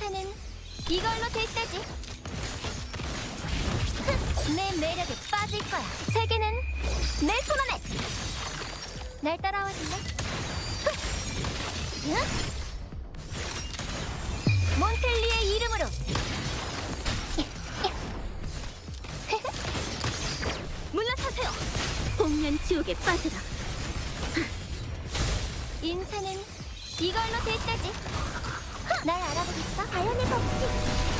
이걸로 됐다지. 흥, 내 매력에 빠질 거야. 세계는 내 손 안에. 날 따라와 줄래? 흥. 응? 몬텔리의 이름으로. 물러서세요. 복면 지옥에 빠져라. 인생은 이걸로 됐다지. 날 알아보겠어? 자연의 법칙.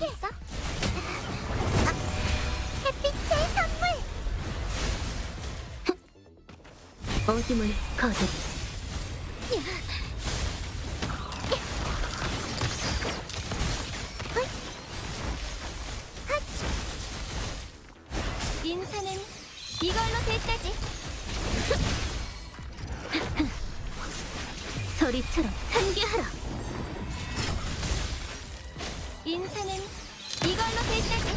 날 알아보겠어? 아, 햇빛의 선물! 어둠을 거두리 인생은 이걸로 됐다지. 소리처럼 산계하라 인생은 이걸로 됐다지.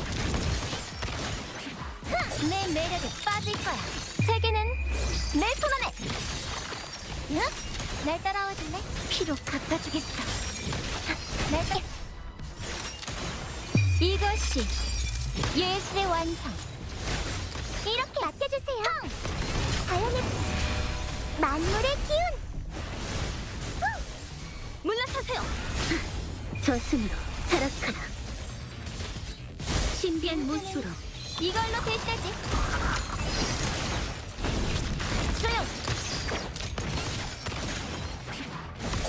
흥! 내 매력에 빠질 거야. 세계는 내 손 안에. 응? 날 따라와 줄래? 피로 갚아주겠어. 날 따... 이것이 예술의 완성. 이렇게 맡겨주세요. 자연의 만물의 기운. 물러서세요. 저승으로 타락하라 신비한 모습으로 이걸로 됐다지. 조용.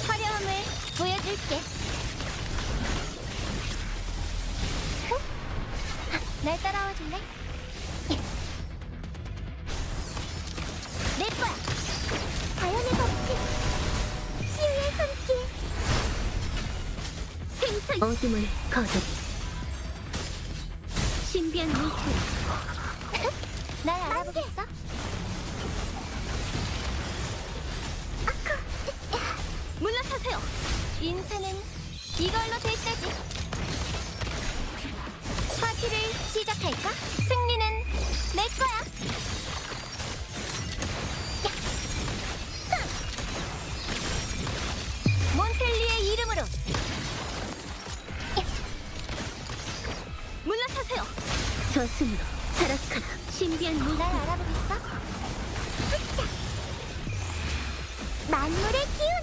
화려함을 보여줄게. 흥? 날 따라와 줄래? 내 거야. 어둠을 거두리 신비한 모습으로 날 알아보겠어? 물러서세요. 인생은 이걸로 됐다지. 파티를 시작할까? 승리는 내 거야. 흥! 몬텔리의 이름으로. 물러서세요. 저승으로 타락하라 신비한 날 모습 알아보겠어? 흑자! 만물의 기운!